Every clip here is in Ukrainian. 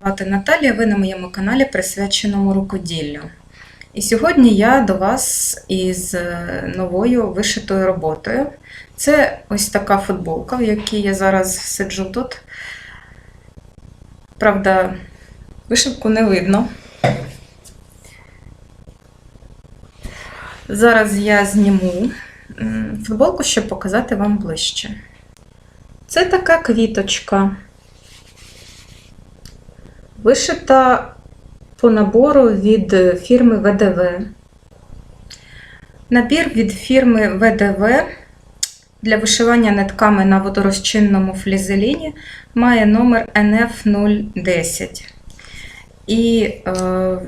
звати Наталія, ви на моєму каналі присвяченому рукоділлю. І сьогодні я до вас із е, новою вишитою роботою. Це ось така футболка, в якій я зараз сиджу тут. Правда, вишивку не видно. Зараз я зніму футболку, щоб показати вам ближче. Це така квіточка. Вишита по набору від фірми ВДВ. Набір від фірми ВДВ для вишивання нитками на водорозчинному флізеліні має номер NF010. І е,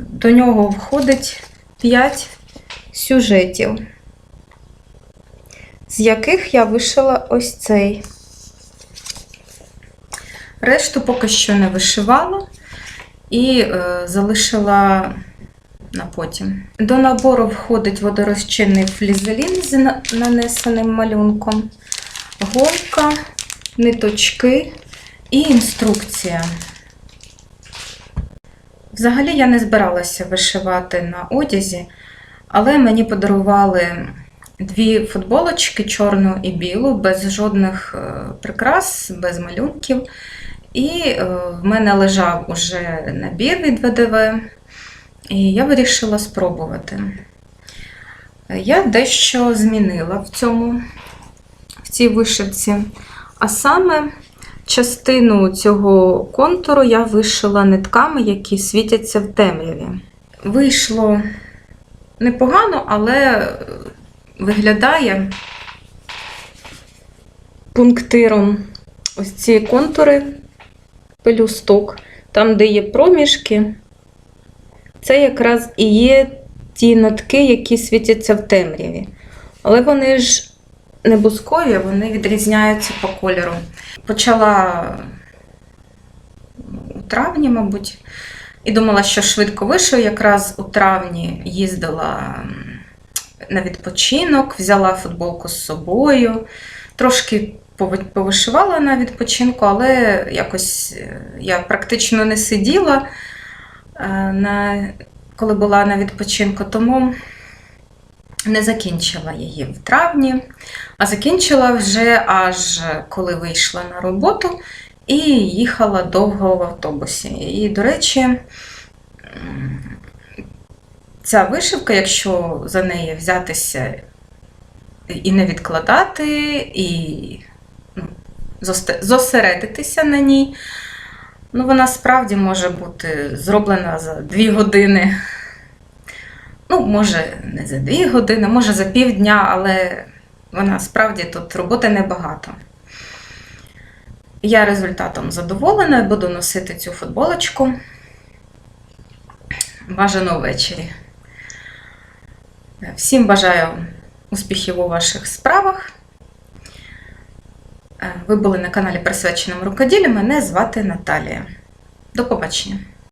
до нього входить 5 сюжетів, з яких я вишила ось цей. Решту поки що не вишивала і е, залишила на потім. До набору входить водорозчинний флізелін з нанесеним малюнком, голка, ниточки і інструкція. Взагалі я не збиралася вишивати на одязі, але мені подарували дві футболочки чорну і білу, без жодних е, прикрас, без малюнків. І е, в мене лежав уже набір від ВДВ, і я вирішила спробувати. Я дещо змінила в цьому, в цій вишивці, а саме частину цього контуру я вишила нитками, які світяться в темряві. Вийшло непогано, але виглядає пунктиром ось ці контури пелюсток, там, де є проміжки, це якраз і є ті нотки, які світяться в темряві. Але вони ж не бускові, вони відрізняються по кольору. Почала у травні, мабуть, і думала, що швидко вишию. Якраз у травні їздила на відпочинок, взяла футболку з собою, трошки повишивала на відпочинку, але якось е, я практично не сиділа, е, коли була на відпочинку, тому не закінчила її в травні, а закінчила вже аж коли вийшла на роботу і їхала довго в автобусі. І, до речі, ця вишивка, якщо за неї взятися і не відкладати, і ну, зосередитися на ній. Ну, вона справді може бути зроблена за дві години. Ну, може, не за дві години, може за півдня, але вона справді тут роботи небагато. Я результатом задоволена, буду носити цю футболочку. Бажано ввечері. Всім бажаю успіхів у ваших справах. Е, Ви були на каналі присвяченому рукоділлю. Мене звати Наталія. До побачення.